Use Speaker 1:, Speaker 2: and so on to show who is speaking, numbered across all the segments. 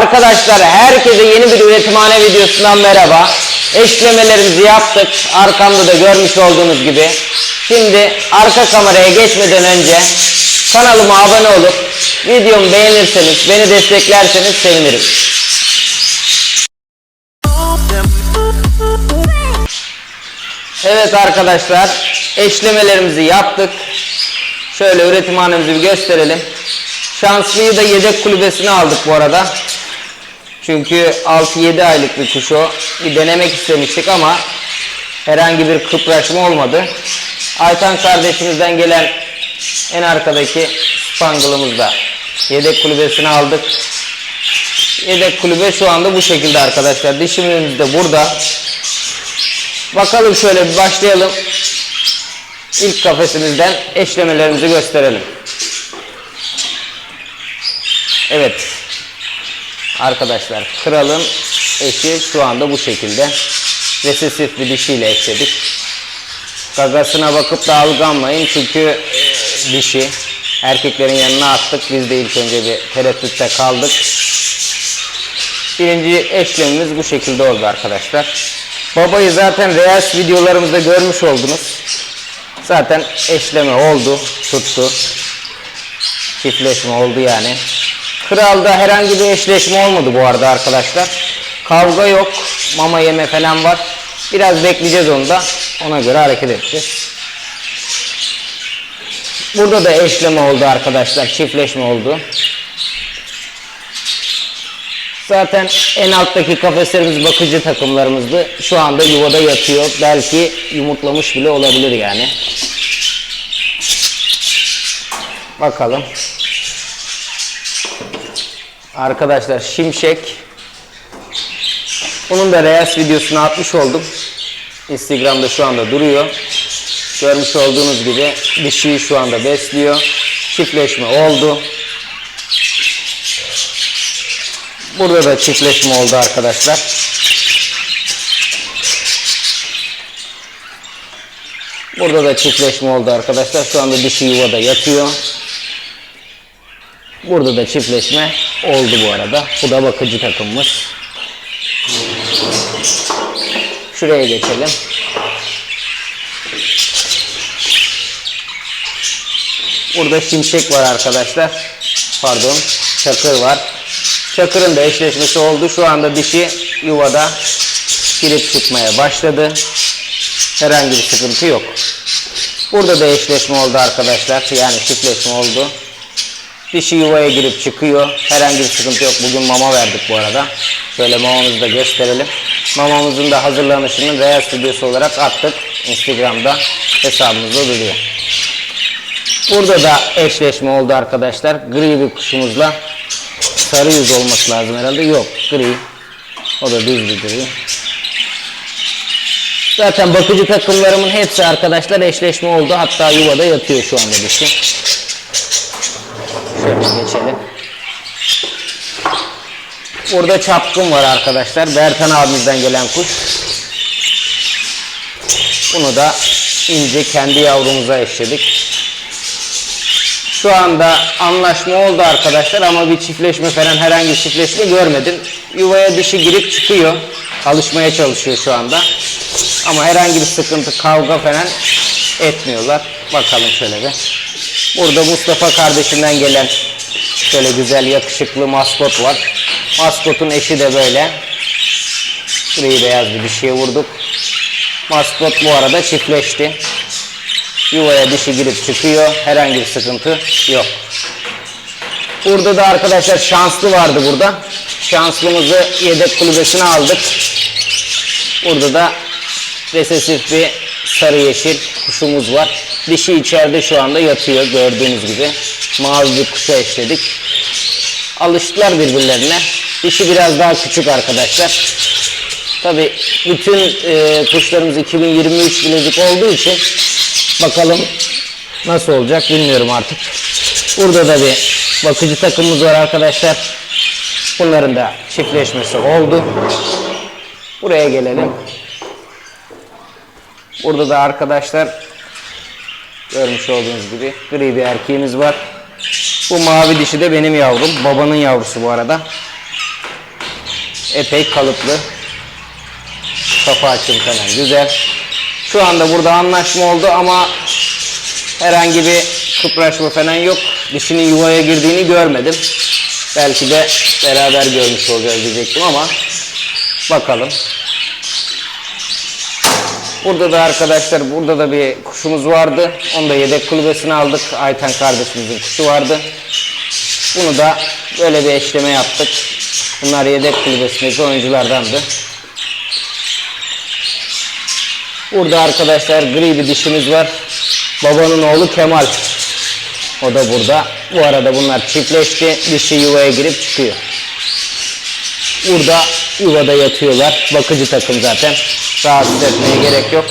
Speaker 1: Arkadaşlar herkese yeni bir üretimhane videosundan merhaba. Eşlemelerimizi yaptık. Arkamda da görmüş olduğunuz gibi. Şimdi arka kameraya geçmeden önce kanalıma abone olup videomu beğenirseniz, beni desteklerseniz sevinirim. Evet arkadaşlar, eşlemelerimizi yaptık. Şöyle üretimhanemizi bir gösterelim. Şanslıyı da yedek kulübesine aldık bu arada. Çünkü 6-7 aylık bir kuş o. Bir denemek istemiştik ama herhangi bir kıpraşma olmadı. Aytan kardeşimizden gelen en arkadaki spangle'ımız da yedek kulübesine aldık. Yedek kulübe şu anda bu şekilde arkadaşlar. Dişimimiz de burada. Bakalım şöyle bir başlayalım. İlk kafesimizden eşlemelerimizi gösterelim. Evet. Arkadaşlar kralın eşi şu anda bu şekilde. Resesif bir dişiyle eşledik. Gagasına bakıp da alganmayın çünkü e, dişi. Erkeklerin yanına attık. Biz de ilk önce bir tereddütte kaldık. Birinci eşlemimiz bu şekilde oldu arkadaşlar. Babayı zaten Reels videolarımızda görmüş oldunuz. Zaten eşleme oldu, tuttu. Çiftleşme oldu yani. Kralda herhangi bir eşleşme olmadı bu arada arkadaşlar. Kavga yok, mama yeme falan var. Biraz bekleyeceğiz onu da. Ona göre hareket edeceğiz. Burada da eşleme oldu arkadaşlar, çiftleşme oldu. Zaten en alttaki kafeslerimiz bakıcı takımlarımızdı. Şu anda yuvada yatıyor. Belki yumurtlamış bile olabilir yani. Bakalım. Arkadaşlar şimşek. Bunun da Reels videosunu atmış oldum. Instagram'da şu anda duruyor. Görmüş olduğunuz gibi dişiyi şu anda besliyor. Çiftleşme oldu. Burada da çiftleşme oldu arkadaşlar. Burada da çiftleşme oldu arkadaşlar. Şu anda dişi yuvada yatıyor. Burada da çiftleşme oldu bu arada. Bu da bakıcı takımımız. Şuraya geçelim. Burada şimşek var arkadaşlar. Pardon. Çakır var. Çakır'ın da eşleşmesi oldu. Şu anda dişi yuvada girip çıkmaya başladı. Herhangi bir sıkıntı yok. Burada da eşleşme oldu arkadaşlar. Yani çiftleşme oldu. Dişi yuvaya girip çıkıyor. Herhangi bir sıkıntı yok. Bugün mama verdik bu arada. Şöyle mamamızı da gösterelim. Mamamızın da hazırlanışını Reels videosu olarak attık. Instagram'da hesabımızda duruyor. Burada da eşleşme oldu arkadaşlar. Gri bir kuşumuzla sarı yüz olması lazım herhalde. Yok gri. O da düz bir gri. Zaten bakıcı takımlarımın hepsi arkadaşlar eşleşme oldu. Hatta yuvada yatıyor şu anda dişi. Şöyle geçelim. Burada çapkın var arkadaşlar. Bertan abimizden gelen kuş. Bunu da ince kendi yavrumuza eşledik. Şu anda anlaşma oldu arkadaşlar ama bir çiftleşme falan herhangi bir çiftleşme görmedim. Yuvaya dişi girip çıkıyor. Alışmaya çalışıyor şu anda. Ama herhangi bir sıkıntı, kavga falan etmiyorlar. Bakalım şöyle bir. Burada Mustafa kardeşinden gelen şöyle güzel yakışıklı maskot var. Maskotun eşi de böyle. Gri beyaz bir dişiye vurduk. Maskot bu arada çiftleşti. Yuvaya dişi girip çıkıyor. Herhangi bir sıkıntı yok. Burada da arkadaşlar şanslı vardı burada. Şanslımızı yedek kulübesine aldık. Burada da resesif bir sarı yeşil kuşumuz var. Dişi içeride şu anda yatıyor gördüğünüz gibi. Mavi bir kuşa eşledik. Alıştılar birbirlerine. Dişi biraz daha küçük arkadaşlar. Tabi bütün e, kuşlarımız 2023 bilezik olduğu için bakalım nasıl olacak bilmiyorum artık. Burada da bir bakıcı takımımız var arkadaşlar. Bunların da çiftleşmesi oldu. Buraya gelelim. Burada da arkadaşlar görmüş olduğunuz gibi gri bir erkeğimiz var. Bu mavi dişi de benim yavrum. Babanın yavrusu bu arada. epey kalıplı. Kafa açım falan güzel. Şu anda burada anlaşma oldu ama herhangi bir kıpraşma falan yok. Dişinin yuvaya girdiğini görmedim. Belki de beraber görmüş olacağız diyecektim ama bakalım. Burada da arkadaşlar burada da bir kuşumuz vardı. Onu da yedek kulübesine aldık. Ayten kardeşimizin kuşu vardı. Bunu da böyle bir eşleme yaptık. Bunlar yedek kulübesindeki oyunculardandı. Burada arkadaşlar gri bir dişimiz var. Babanın oğlu Kemal. O da burada. Bu arada bunlar çiftleşti. Dişi yuvaya girip çıkıyor. Burada yuvada yatıyorlar. Bakıcı takım zaten. Rahatsız etmeye gerek yok.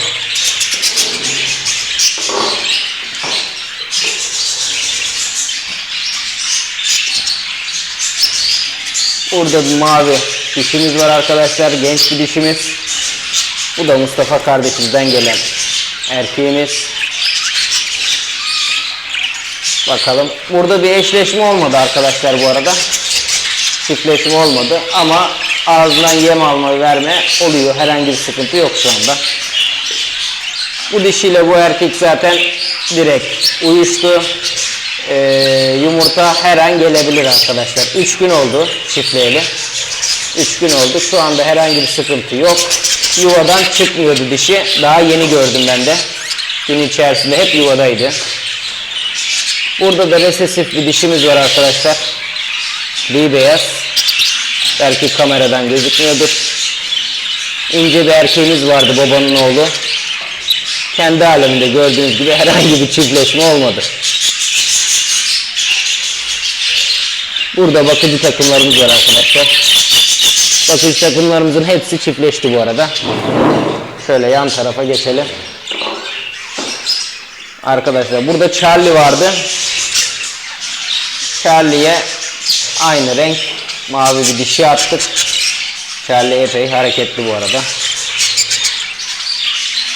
Speaker 1: Burada bir mavi dişimiz var arkadaşlar. Genç bir dişimiz. Bu da Mustafa kardeşimizden gelen erkeğimiz. Bakalım. Burada bir eşleşme olmadı arkadaşlar bu arada. Çiftleşme olmadı ama ağzından yem alma verme oluyor. Herhangi bir sıkıntı yok şu anda. Bu dişiyle bu erkek zaten direkt uyuştu. Ee, yumurta her an gelebilir arkadaşlar. 3 gün oldu çiftleyeli. 3 gün oldu. Şu anda herhangi bir sıkıntı yok. Yuvadan çıkmıyordu dişi. Daha yeni gördüm ben de. Gün içerisinde hep yuvadaydı. Burada da resesif bir dişimiz var arkadaşlar. Gri beyaz. Belki kameradan gözükmüyordur. İnce bir erkeğimiz vardı babanın oğlu. Kendi aleminde gördüğünüz gibi herhangi bir çiftleşme olmadı. Burada bakıcı takımlarımız var arkadaşlar. Bakıcı takımlarımızın hepsi çiftleşti bu arada. Şöyle yan tarafa geçelim. Arkadaşlar burada Charlie vardı. Charlie'ye aynı renk mavi bir dişi attık. Charlie epey hareketli bu arada.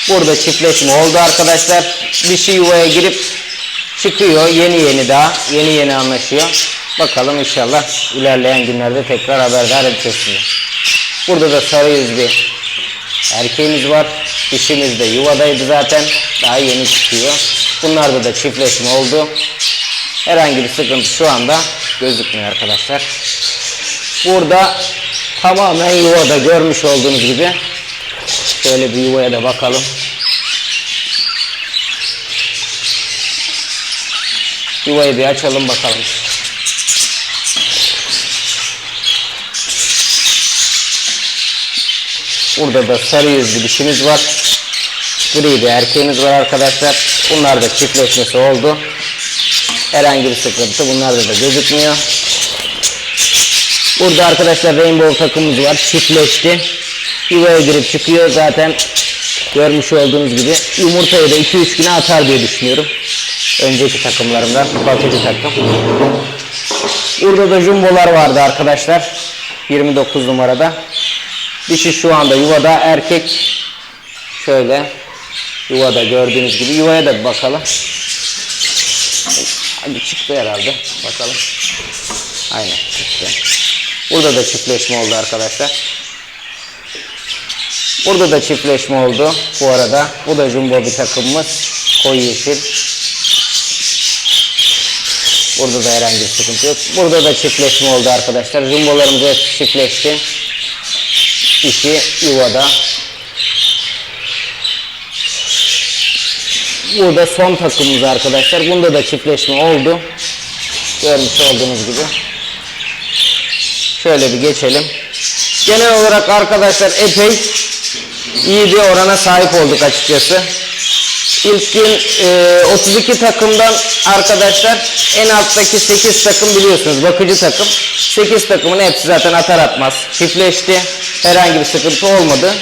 Speaker 1: Burada çiftleşme oldu arkadaşlar. Dişi yuvaya girip çıkıyor. Yeni yeni daha. Yeni yeni anlaşıyor. Bakalım inşallah ilerleyen günlerde tekrar haberdar edeceğiz sizi. Burada da sarı yüz bir erkeğimiz var. Dişimiz de yuvadaydı zaten. Daha yeni çıkıyor. Bunlarda da çiftleşme oldu. Herhangi bir sıkıntı şu anda gözükmüyor arkadaşlar. Burada tamamen yuvada görmüş olduğunuz gibi. Şöyle bir yuvaya da bakalım. Yuvayı bir açalım bakalım. Burada da sarı yüzlü dişimiz var. Gri bir erkeğimiz var arkadaşlar. Bunlar da çiftleşmesi oldu. Herhangi bir sıkıntı bunlarda da gözükmüyor. Burada arkadaşlar Rainbow takımımız var. Çiftleşti. Yuvaya girip çıkıyor. Zaten görmüş olduğunuz gibi yumurtayı da 2-3 güne atar diye düşünüyorum. Önceki takımlarımdan bakıcı takım. Burada da jumbolar vardı arkadaşlar. 29 numarada. Dişi şu anda yuvada erkek. Şöyle yuvada gördüğünüz gibi yuvaya da bakalım. Hadi çıktı herhalde. Bakalım. Aynen çıktı. Burada da çiftleşme oldu arkadaşlar. Burada da çiftleşme oldu bu arada. Bu da jumbo bir takımımız. Koyu yeşil. Burada da herhangi bir sıkıntı yok. Burada da çiftleşme oldu arkadaşlar. Jumbolarımız hepsi çiftleşti. İşi yuvada. Burada son takımımız arkadaşlar. Bunda da çiftleşme oldu. Görmüş olduğunuz gibi. Şöyle bir geçelim. Genel olarak arkadaşlar epey iyi bir orana sahip olduk açıkçası. İlk gün e, 32 takımdan arkadaşlar en alttaki 8 takım biliyorsunuz bakıcı takım. 8 takımın hepsi zaten atar atmaz çiftleşti. Herhangi bir sıkıntı olmadı.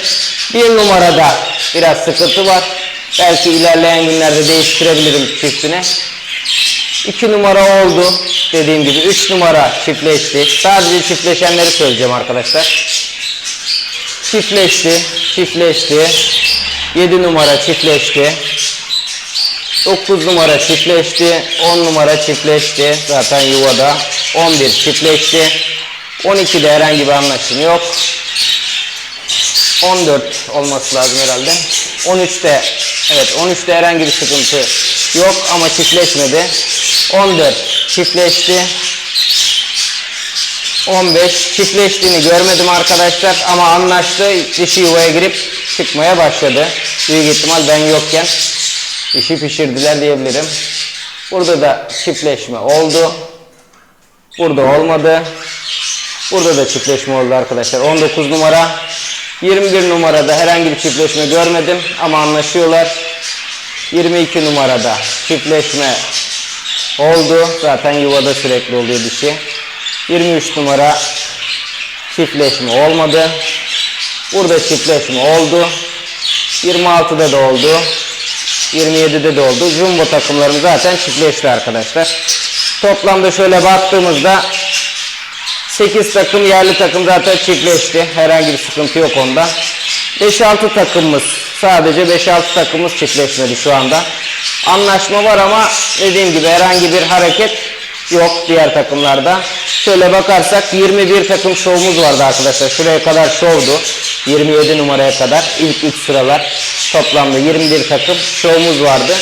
Speaker 1: Bir numarada biraz sıkıntı var. Belki ilerleyen günlerde değiştirebilirim çiftine. 2 numara oldu. Dediğim gibi 3 numara çiftleşti. Sadece çiftleşenleri söyleyeceğim arkadaşlar. Çiftleşti, çiftleşti. 7 numara çiftleşti. 9 numara çiftleşti. 10 numara çiftleşti. Zaten yuvada. 11 çiftleşti. 12'de herhangi bir anlaşım yok. 14 olması lazım herhalde. 13'te evet 13'te herhangi bir sıkıntı yok ama çiftleşmedi. 14 çiftleşti. 15 çiftleştiğini görmedim arkadaşlar ama anlaştı. Dişi yuvaya girip çıkmaya başladı. Büyük ihtimal ben yokken işi pişirdiler diyebilirim. Burada da çiftleşme oldu. Burada olmadı. Burada da çiftleşme oldu arkadaşlar. 19 numara. 21 numarada herhangi bir çiftleşme görmedim ama anlaşıyorlar. 22 numarada çiftleşme oldu. Zaten yuvada sürekli oluyor dişi. 23 numara çiftleşme olmadı. Burada çiftleşme oldu. 26'da da oldu. 27'de de oldu. Jumbo takımlarım zaten çiftleşti arkadaşlar. Toplamda şöyle baktığımızda 8 takım yerli takım zaten çiftleşti. Herhangi bir sıkıntı yok onda. 5-6 takımımız sadece 5-6 takımımız çiftleşmedi şu anda. Anlaşma var ama dediğim gibi herhangi bir hareket yok diğer takımlarda. Şöyle bakarsak 21 takım şovumuz vardı arkadaşlar. Şuraya kadar şovdu. 27 numaraya kadar ilk 3 sıralar toplamda 21 takım şovumuz vardı.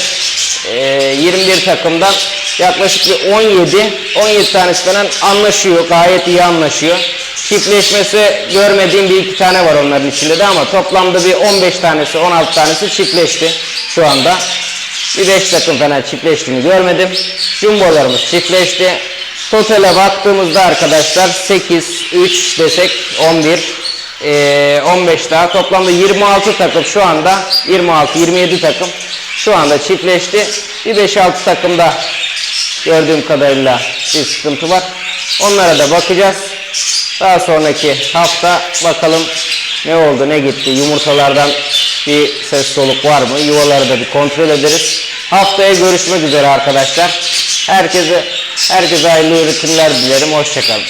Speaker 1: Ee, 21 takımdan yaklaşık bir 17 17 tanesi falan anlaşıyor. Gayet iyi anlaşıyor. Çiftleşmesi görmediğim bir iki tane var onların içinde de ama toplamda bir 15 tanesi 16 tanesi çiftleşti şu anda. Bir 5 takım falan çiftleştiğini görmedim. Jumbolarımız çiftleşti. Totale baktığımızda arkadaşlar 8, 3 desek 11, ee, 15 daha toplamda 26 takım şu anda 26-27 takım şu anda çiftleşti. Bir 5-6 takımda gördüğüm kadarıyla bir sıkıntı var. Onlara da bakacağız. Daha sonraki hafta bakalım ne oldu ne gitti. Yumurtalardan bir ses soluk var mı? Yuvaları da bir kontrol ederiz. Haftaya görüşmek üzere arkadaşlar. Herkese herkese hayırlı üretimler dilerim. Hoşçakalın.